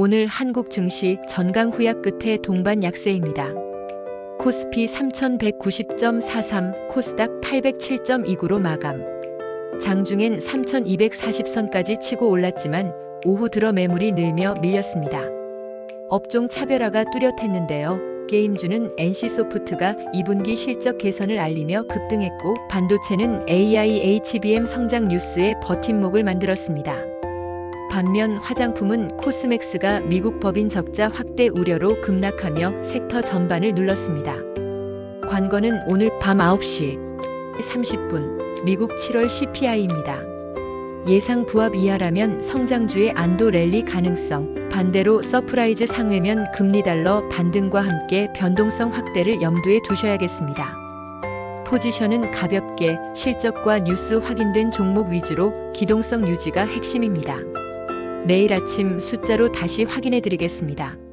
오늘 한국 증시 전강 후약 끝에 동반 약세입니다. 코스피 3190.43, 코스닥 807.29로 마감. 장중엔 3240선까지 치고 올랐지만 오후 들어 매물이 늘며 밀렸습니다. 업종 차별화가 뚜렷했는데요. 게임주는 NC소프트가 2분기 실적 개선을 알리며 급등했고 반도체는 AI HBM 성장 뉴스에 버팀목을 만들었습니다. 반면 화장품은 코스맥스가 미국 법인 적자 확대 우려로 급락하며 섹터 전반을 눌렀습니다. 관건은 오늘 밤 9시 30분 미국 7월 CPI입니다. 예상 부합 이하라면 성장주의 안도 랠리 가능성, 반대로 서프라이즈 상회면 금리 달러 반등과 함께 변동성 확대를 염두에 두셔야겠습니다. 포지션은 가볍게 실적과 뉴스 확인된 종목 위주로 기동성 유지가 핵심입니다. 내일 아침 숫자로 다시 확인해 드리겠습니다.